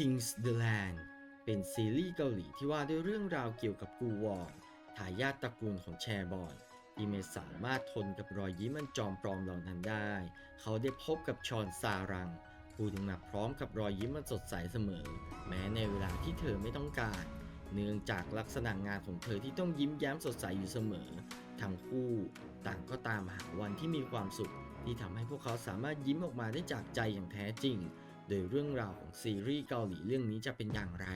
King's the Land เป็นซีรีส์เกาหลีที่ว่าด้วยเรื่องราวเกี่ยวกับกูวองทายาทตระกูลของแชร์บอนที่ไม่สามารถทนกับรอยยิ้มอันจอมปลอมเหล่านั้นได้ เขาได้พบกับชอนซารัง ผู้ถึงมาพร้อมกับรอยยิ้มอันสดใสเสมอ แม้ในเวลาที่เธอไม่ต้องการ เนื่องจากลักษณะงานของเธอที่ต้องยิ้มแย้มสดใสอยู่เสมอ ทั้งคู่ต่างก็ตามหาวันที่มีความสุข ที่ทำให้พวกเขาสามารถยิ้มออกมาได้จากใจอย่างแท้จริง โดยเรื่องราวของซีรีส์เกาหลีเรื่องนี้จะเป็นอย่างไร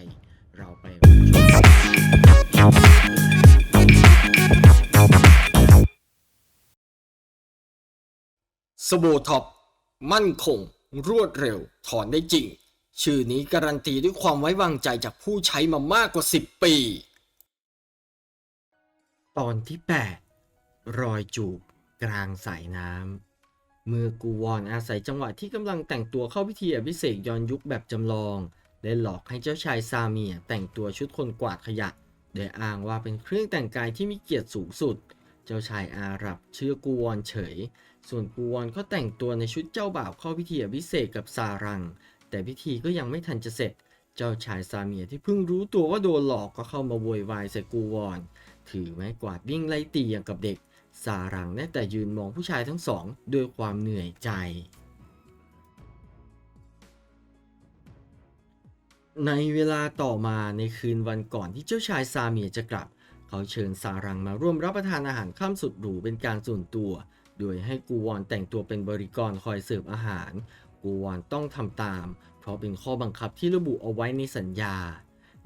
เราไปรับชมสโบท็อปมั่นคง รวดเร็ว ถอนได้จริง ชื่อนี้การันตีด้วยความไว้วางใจจากผู้ใช้มามากกว่า 10 ปี ตอนที่ 8 รอยจูบกลางสายน้ำ เมื่อกูวอนอาศัยจังหวะที่กำลังแต่งตัวเข้าพิธีอภิเษกย้อนยุคแบบจำลองได้หลอกให้เจ้าชายซาเมียแต่งตัวชุดคนกวาดขยะ โดยอ้างว่าเป็นเครื่องแต่งกายที่มีเกียรติสูงสุด เจ้าชายอาหรับเชื่อกูวอนเฉย ส่วนกูวอนก็แต่งตัวในชุดเจ้าบ่าวเข้าพิธีอภิเษกกับซารัง แต่พิธีก็ยังไม่ทันจะเสร็จ เจ้าชายซาเมียที่เพิ่งรู้ตัวว่าโดนหลอกก็เข้ามาโวยวายใส่กูวอน ถือไม้กวาดวิ่งไล่ตีอย่างกับเด็ก ซารังได้แต่ยืนมองผู้ชายทั้งสองด้วยความเหนื่อยใจ ในเวลาต่อมาในคืนวันก่อนที่เจ้าชายซาเมียจะกลับ เขาเชิญซารังมาร่วมรับประทานอาหารข้ามสุดหรูเป็นการส่วนตัว โดยให้กูวอนแต่งตัวเป็นบริกรคอยเสิร์ฟอาหาร กูวอนต้องทำตาม เพราะเป็นข้อบังคับที่ระบุเอาไว้ในสัญญา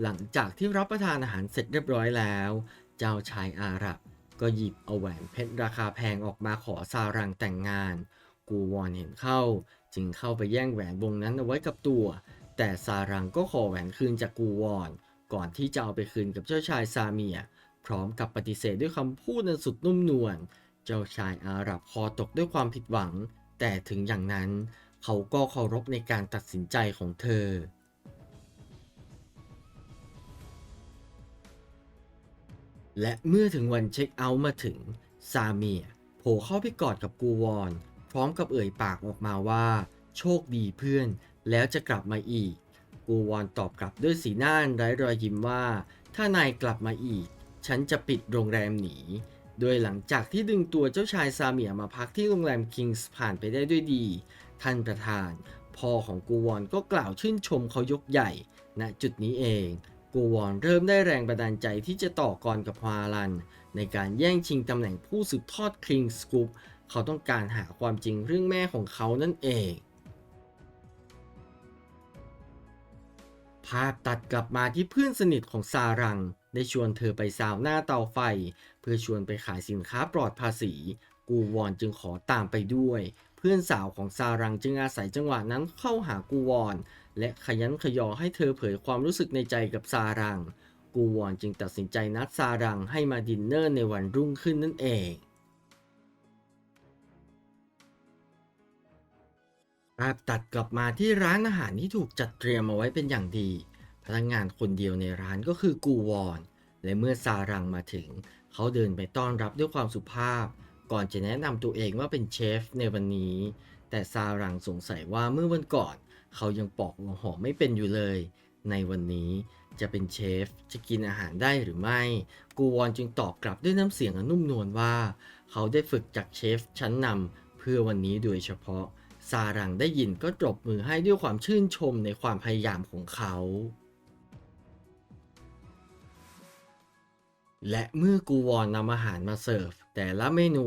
หลังจากที่รับประทานอาหารเสร็จเรียบร้อยแล้ว เจ้าชายอาหรับ ก็หยิบเอาแหวนเพชรราคาแพงออกมาขอซารังแต่งงาน กูวอนเห็นเข้า จึงเข้าไปแย่งแหวนวงนั้นเอาไว้กับตัว แต่ซารังก็ขอแหวนคืนจากกูวอน ก่อนที่จะเอาไปคืนกับเจ้าชายซาเมีย พร้อมกับปฏิเสธด้วยคำพูดอันสุดนุ่มนวล เจ้าชายอาหรับคอตกด้วยความผิดหวัง แต่ถึงอย่างนั้น เขาก็เคารพในการตัดสินใจของเธอ และเมื่อถึงวันเช็คเอาท์มาถึง ซาเมียโผล่เข้าไปกอดกับกูวอน พร้อมกับเอ่ยปากออกมาว่า โชคดีเพื่อน แล้วจะกลับมาอีก กูวอนตอบกลับด้วยสีหน้าไร้รอยยิ้มว่า ถ้านายกลับมาอีก ฉันจะปิดโรงแรมหนี โดยหลังจากที่ดึงตัวเจ้าชายซาเมียมาพักที่โรงแรมคิงส์ผ่านไปได้ด้วยดี ท่านประธานพ่อของกูวอนก็กล่าวชื่นชมเขายกใหญ่ณจุดนี้เอง กูวอนเริ่มได้แรงบันดาลใจที่จะต่อกรกับฮวาลัน ในการแย่งชิงตำแหน่งผู้สืบทอดคิงสกูปเขาต้องการหาความจริงเรื่องแม่ของเขานั่นเอง ภาพตัดกลับมาที่เพื่อนสนิทของซารัง ได้ชวนเธอไปซาวหน้าเตาไฟ เพื่อชวนไปขายสินค้าปลอดภาษี กูวอนจึงขอตามไปด้วย เพื่อนสาวของซารังจึงอาศัยจังหวะนั้นเข้าหากูวอน และขยันขยอให้เธอเผยความรู้สึกในใจกับซารัง กูวอนจึงตัดสินใจนัดซารังให้มาดินเนอร์ในวันรุ่งขึ้นนั่นเองภาพตัดกลับมาที่ร้านอาหารที่ถูกจัดเตรียมมาไว้เป็นอย่างดี พนักงานคนเดียวในร้านก็คือกูวอน และเมื่อซารังมาถึง เขาเดินไปต้อนรับด้วยความสุภาพ ก่อนจะแนะนำตัวเองว่าเป็นเชฟในวันนี้ แต่ซารังสงสัยว่าเมื่อวันก่อน เขายังปอกหัวหอมไม่เป็นอยู่เลย ในวันนี้จะเป็นเชฟจะกินอาหารได้หรือไม่ กูวอนจึงตอบกลับด้วยน้ำเสียงอันนุ่มนวลว่า เขาได้ฝึกจากเชฟชั้นนำเพื่อวันนี้โดยเฉพาะ ซารังได้ยินก็ตบมือให้ด้วยความชื่นชมในความพยายามของเขา และเมื่อกูวอนนำอาหารมาเสิร์ฟแต่ละเมนู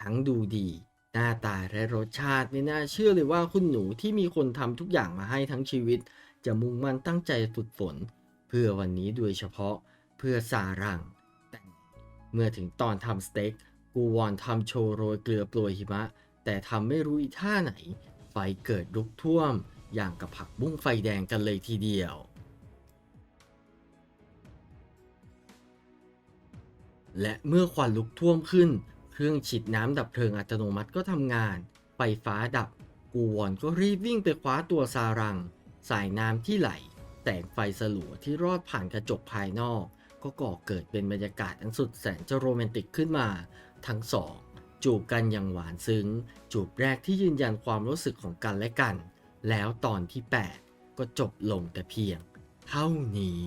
ทั้งดูดี น้าตาและรสชาติไม่น่าเชื่อเลยว่าคุณหนูที่มีคนทำทุกอย่างมาให้ทั้งชีวิต จะมุ่งมั่นตั้งใจฝึกฝน เพื่อวันนี้โดยเฉพาะเพื่อซารัง แต่เมื่อถึงตอนทำสเต็กกูวอนทำโชว์โรยเกลือโปรยหิมะ แต่ทำไม่รู้อีท่าไหน ไฟเกิดลุกท่วม อย่างกับผักบุ้งไฟแดงกันเลยทีเดียว และเมื่อควันลุกท่วมขึ้น เครื่องฉีดน้ำดับเพลิงอัตโนมัติก็ทำงาน ไฟฟ้าดับ กูวอนก็รีบวิ่งไปคว้าตัวซารัง สายน้ำที่ไหล แสงไฟสลัวที่รอดผ่านกระจกภายนอก ก็ก่อเกิดเป็นบรรยากาศอันสุดแสนจะโรแมนติกขึ้นมา ทั้งสอง จูบกันอย่างหวานซึ้ง จูบแรกที่ยืนยันความรู้สึกของกันและกัน แล้วตอนที่ 8 ก็จบลงแต่เพียง เท่านี้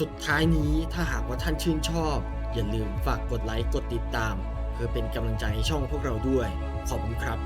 สุดท้ายนี้ถ้าหากว่าท่านชื่นชอบ อย่าลืมฝากกดไลค์กดติดตาม เพื่อเป็นกำลังใจให้ช่องพวกเราด้วย ขอบคุณครับ